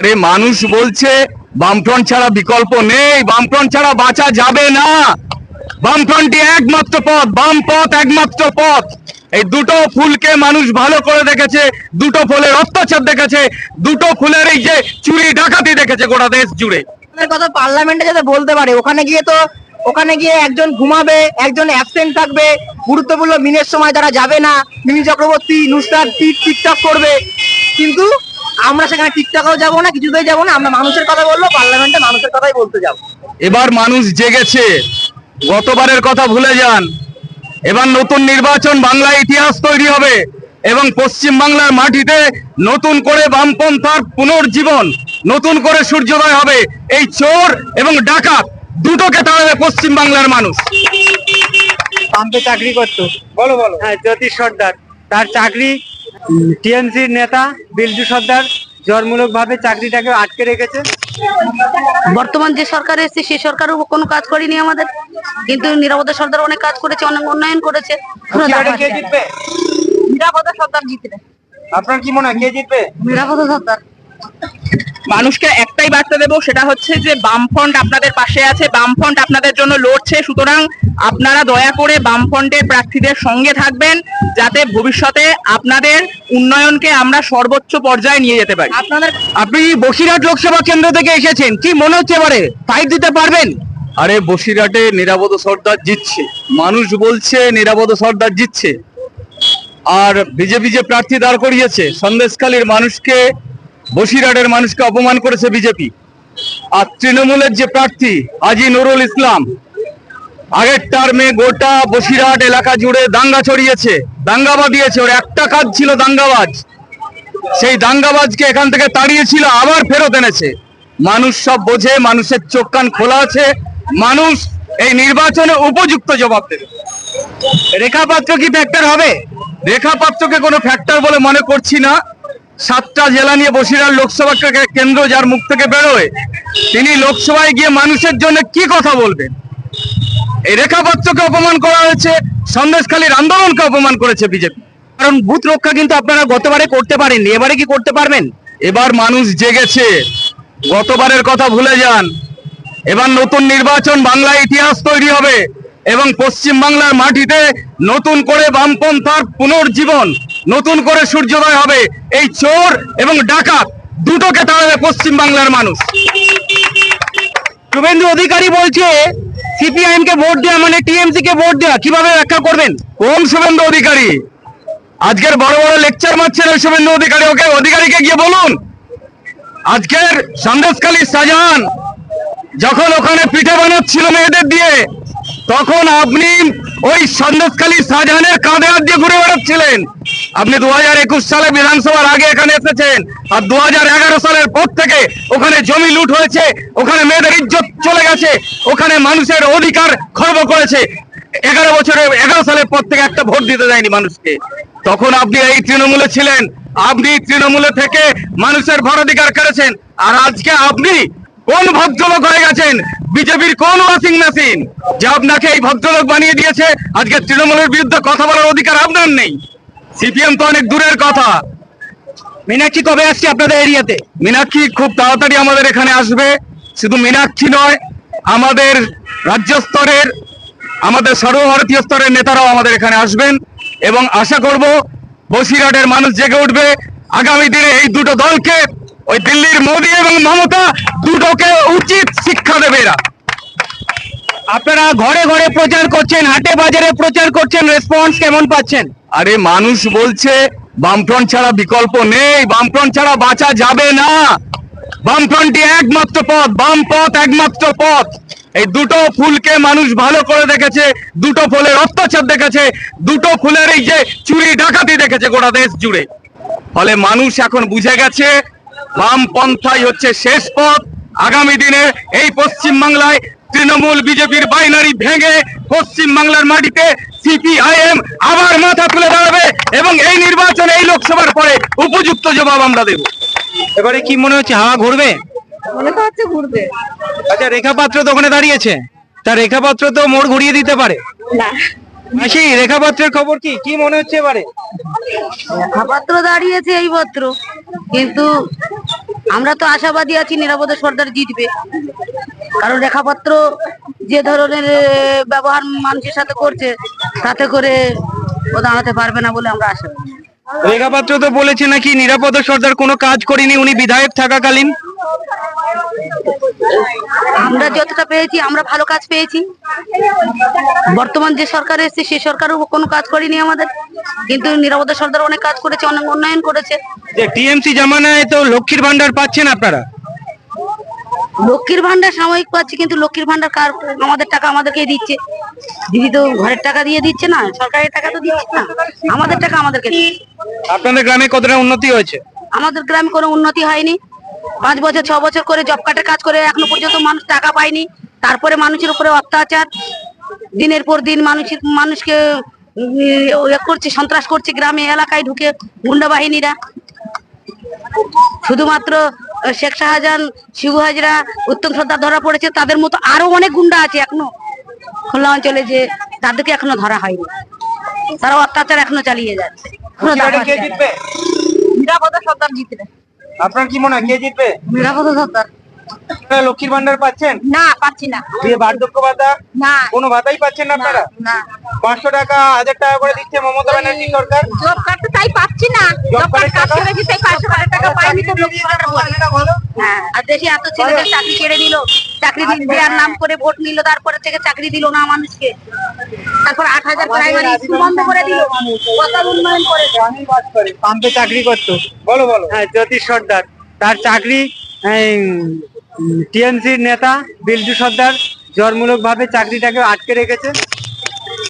আরে মানুষ বলছে, বামফ্রন্ট ছাড়া বিকল্প নেই, বামফ্রন্ট ছাড়া বাঁচা যাবে না। বামফ্রন্টই একমাত্র পথ, বাম পথ একমাত্র পথ। এই দুটো ফুলকে মানুষ ভালো করে দেখেছে, দুটো ফুলের অত্যাচার দেখেছে, দুটো ফুলের এই যে চুরি ডাকাতি দেখেছে গোটা দেশ জুড়ে। কথা পার্লামেন্টে যাতে বলতে পারে, ওখানে গিয়ে তো, ওখানে গিয়ে একজন ঘুমাবে, একজন অ্যাবসেন্ট থাকবে, গুরুত্বপূর্ণ মিনের সময় তারা যাবে না, মিমি চক্রবর্তী, নুসরাত টিক টিকটক করবে। কিন্তু আমরা সেখানে টিকটকেও যাব না কিছুতেই যাব না আমরা মানুষের কথা বলব পার্লামেন্টে মানুষের কথাই বলতে যাব। এবার মানুষ জেগেছে গতবারের কথা ভুলে যান। এবার নতুন নির্বাচন বাংলা ইতিহাস তৈরি হবে এবং পশ্চিম বাংলার মাটিতে নতুন করে বামপন্থার পুনর্জীবন নতুন করে সূর্যোদয় হবে। এই চোর এবং ডাকাত দুটোকে তাড়াবে পশ্চিম বাংলার মানুষ। পাম্পে চাকরি করতো। বলো বলো। হ্যাঁ জ্যোতিষ সর্দার। তার চাকরি টিএমসির নেতা বিল্টু সর্দার জোরমূলকভাবে চাকরিটাকে আটকে রেখেছে। বর্তমান যে সরকার এসেছে সেই সরকারও কোনো কাজ করেনি আমাদের। কিন্তু নিরাপদা সর্দার অনেক কাজ করেছে অনেক উন্নয়ন করেছে। বসিরহাটে কে জিতবে? নিরাপত্তা সর্দার জিতবে। আপনার কি মনে হয় কে জিতবে? নিরাপদা সর্দার। মানুষকে একটাই বার্তা দেবো সেটা হচ্ছে যে বামফ্রন্ট আপনাদের পাশে আছে বামফ্রন্ট আপনাদের জন্য লড়ছে। সুতরাং আপনারা দয়া করে বামফ্রন্টের প্রার্থীদের সঙ্গে থাকবেন যাতে ভবিষ্যতে আপনাদের উন্নয়নকে আমরা সর্বোচ্চ পর্যায়ে নিয়ে যেতে পারি। আপনাদের আপনি বসিরহাট লোকসভা কেন্দ্র থেকে এসেছেন কি মনে হচ্ছে এবারে? ফাইট দিতে পারবেন? আরে বসিরহাটে নিরাপদ সর্দার জিতছে। মানুষ বলছে নিরাপদ সর্দার জিতছে। আর বিজেপি যে প্রার্থী দাঁড় করিয়েছে সন্দেশখালীর মানুষকে বসিরহাটের মানুষকে অপমান করেছে বিজেপি। আর তৃণমূলের যে প্রার্থী আজি নুরুল ইসলাম, আগের টার্মে গোটা বসিরহাট এলাকা জুড়ে দাঙ্গা ছড়িয়েছে দাঙ্গা বাঁধিয়েছে ওর একটা কাজ ছিল দাঙ্গাবাজ। সেই দাঙ্গাবাজকে এখান থেকে তাড়িয়েছিল, আবার ফেরত এনেছে। মানুষ সব বোঝে, মানুষের চোখ কান খোলা আছে। মানুষ এই নির্বাচনে উপযুক্ত জবাব দেবে। রেখাপাত্র কি ফ্যাক্টর হবে? রেখাপাত্রকে কোনো ফ্যাক্টর বলে মনে করছি না। সাতটা জেলা নিয়ে বসিরহাট লোকসভা কেন্দ্র যার মুখ থেকে বেরোয়, তিনি লোকসভায় গিয়ে মানুষের জন্য কি কথা বলবেন? এই রেখাপাত্রকে অপমান করা হয়েছে, সন্দেশখালীর আন্দোলনকে অপমান করেছে বিজেপি। কারণ বুথ রক্ষা কিন্তু আপনারা গতবারে করতে পারেননি, এবারে কি করতে পারবেন? এবার মানুষ জেগেছে, গতবারের কথা ভুলে যান। এবার নতুন নির্বাচন বাংলা ইতিহাস তৈরি হবে এবং পশ্চিম বাংলার মাটিতে নতুন করে বামপন্থার পুনর্জীবন। নতুন করে সূর্যোদয় হবে। এই চোর এবং ডাকাত দুটোকে তাড়াবে পশ্চিম বাংলার মানুষ। শুভেন্দু অধিকারী বলছে সিপিআইএম কে ভোট দেওয়া মানে টিএমসি কে ভোট দেওয়া। কীভাবে ব্যাখ্যা করবেন? কোন শুভেন্দু অধিকারী। আজকের বড় বড় লেকচার মারছেন ওই শুভেন্দু অধিকারী। ওকে অধিকারীকে গিয়ে বলুন। আজকের সন্দেশখালী শাহজাহান যখন ওখানে পিঠে বানাচ্ছিল মেয়েদের দিয়ে, তখন আপনি ওই সন্দেশখালী শাহজাহানের কাঁধে হাত দিয়ে ঘুরে বেড়াচ্ছিলেন। আপনি দু হাজার একুশ সালে বিধানসভার আগে এখানে এসেছেন, আর দু হাজার এগারো সালের পর থেকে ওখানে জমি লুট হয়েছে, ওখানে মেয়েদের ইজ্জত চলে গেছে, ওখানে মানুষের অধিকার খর্ব করেছে। এগারো বছরে, এগারো সালের পর থেকে একটা ভোট দিতে দেয়নি মানুষকে। তখন আপনি এই তৃণমূলে ছিলেন, আপনি তৃণমূলে থেকে মানুষের ভরাধিকার করেছেন আর আজকে আপনি কোন ভদ্রলোক হয়ে গেছেন? বিজেপির কোন ওয়াশিং মেশিন? যে আপনাকে এই ভদ্রলোক বানিয়ে দিয়েছে, আজকে তৃণমূলের বিরুদ্ধে কথা বলার অধিকার আপনার নেই। সিপিএম তো অনেক দূরের কথা। মীনাক্ষী কবে আসছে আপনাদের এরিয়াতে? মীনাক্ষী খুব তাড়াতাড়ি আমাদের এখানে আসবে। শুধু মীনাক্ষী নয় আমাদের রাজ্য স্তরের আমাদের সর্বভারতীয় স্তরের নেতারাও আমাদের এখানে আসবেন। এবং আশা করব বসিরহাটের মানুষ জেগে উঠবে। আগামী দিনে এই দুটো দলকে ওই দিল্লির মোদী এবং মমতা দুটোকে উচিত শিক্ষা দেবে এরা। আপনারা ঘরে ঘরে প্রচার করছেন হাটে বাজারে প্রচার করছেন রেসপন্স কেমন পাচ্ছেন? আরে মানুষ বলছে, বামফ্রন্ট ছাড়া বিকল্প নেই, বামফ্রন্ট ছাড়া বাঁচা যাবে না। বামফ্রন্টই একমাত্র পথ, বাম পথ একমাত্র পথ। এই দুটো ফুলকে মানুষ ভালো করে দেখেছে, দুটো ফুলের অত্যাচার দেখেছে, দুটো ফুলের এই যে চুরি ডাকাতি দেখেছে গোটা দেশ জুড়ে। ফলে মানুষ এখন বুঝে গেছে বাম পন্থাই হচ্ছে শেষ পথ। আগামী দিনে এই পশ্চিম বাংলায় তৃণমূল, বিজেপির বাইনারি ভেঙে পশ্চিম বাংলার মাটিতে সিপিআইএম আবার মাথা তুলে দাঁড়াবে এবং এই নির্বাচনে এই লোকসভার পরে উপযুক্ত জবাব আমরা দেব। এবারে কি মনে হচ্ছে হাওয়া ঘুরবে? মনে তো হচ্ছে ঘুরবে। আচ্ছা রেখাপাত্র তো ওখানে দাঁড়িয়েছে। তা রেখাপাত্র তো মোড় ঘুরিয়ে দিতে পারে। না। মাসি রেখাপাত্রের খবর কি? কি মনে হচ্ছে এবারে? পত্র দাঁড়িয়েছে এই পত্র। কিন্তু আমরা তো আশাবাদী আছি নিরাপদে সর্দার জিতবে। কারণ রেখাপত্র যে ধরনের ব্যবহার মানুষের সাথে করছে তাতে করে ও দাঁড়াতে পারবে না বলে আমরা আশা করি। রেখা পাত্র তো বলেছে নাকি নিরাপদ সর্দার কোনো কাজ করেনি উনি বিধায়ক থাকাকালীন? আমরা যতটা পেয়েছি আমরা ভালো কাজ পেয়েছি। বর্তমান যে সরকার এসেছে সে সরকারও কোনো কাজ করেনি আমাদের। কিন্তু নিরাপদ সর্দার অনেক কাজ করেছে অনেক উন্নয়ন করেছে। যে টিএমসি জামানায় তো লক্ষ্মীর ভান্ডার পাচ্ছেন আপনারা। লক্ষ্মীর ভান্ডার সাময়িক পাচ্ছি কিন্তু লক্ষ্মীর ভান্ডার কার আমাদের টাকা আমাদেরকে দিচ্ছে। দিদি তো ঘরের টাকা দিয়ে দিচ্ছে না সরকারের টাকা তো দিচ্ছে না আমাদের টাকা আমাদেরকে। আপনাদের গ্রামে কতটা উন্নতি হয়েছে? আমাদের গ্রামে কোনো উন্নতি হয়নি। পাঁচ বছর ছ বছর করে জব কার্ডের কাজ করে এখনও পর্যন্ত মানুষ টাকা পায়নি। তারপরে মানুষের উপরে অত্যাচার। দিনের পর দিন মানুষের মানুষকে ইয়ে করছে সন্ত্রাস করছে গ্রামে এলাকায় ঢুকে গুন্ডা বাহিনীরা। শুধুমাত্র শেখ শাহজাহান শিবু হাজরা উত্তম সর্দার ধরা পড়েছে তাদের মতো আরও অনেক গুন্ডা আছে এখনও খুলনা অঞ্চলে যে তাদেরকে এখনও ধরা হয়নি। তারা অত্যাচার এখনও চালিয়ে যাচ্ছে। নিরাপদে সর্দার জিতবে। আপনার কি মনে হয় কে জিতবে? নিরাপদে সর্দার। লক্ষ্মীর ভান্ডার পাচ্ছেন? না পাচ্ছি না। বার্ধক্য ভাতা? না। কোনো ভাতাই পাচ্ছেন না আপনারা? না পাঁচশো টাকা হাজার টাকা করে দিচ্ছে মমতা ব্যানার্জি সরকার? জব কার্ড তো তাই পাচ্ছি না। জব কার্ডের টাকা? করেছি তাই পাঁচশো টাকা পাইনি তো লক্ষ্মী ভাণ্ডার বলে। হ্যাঁ আর দেশে এত ছেলেদের চাকরি কেড়ে নিল চাকরি দেওয়ার নাম করে ভোট নিল তারপরে থেকে চাকরি দিল না মানুষকে। তারপর আট হাজার প্রাইমারি স্কুল বন্ধ করে দিল। কত উন্নয়ন করেছে? পাম্পে চাকরি করতো। বলো বলো। হ্যাঁ জ্যোতিষ সর্দার। তার চাকরি টিএমসির নেতা বিল্টু সর্দার জোরমূলক ভাবে চাকরিটাকে আটকে রেখেছে।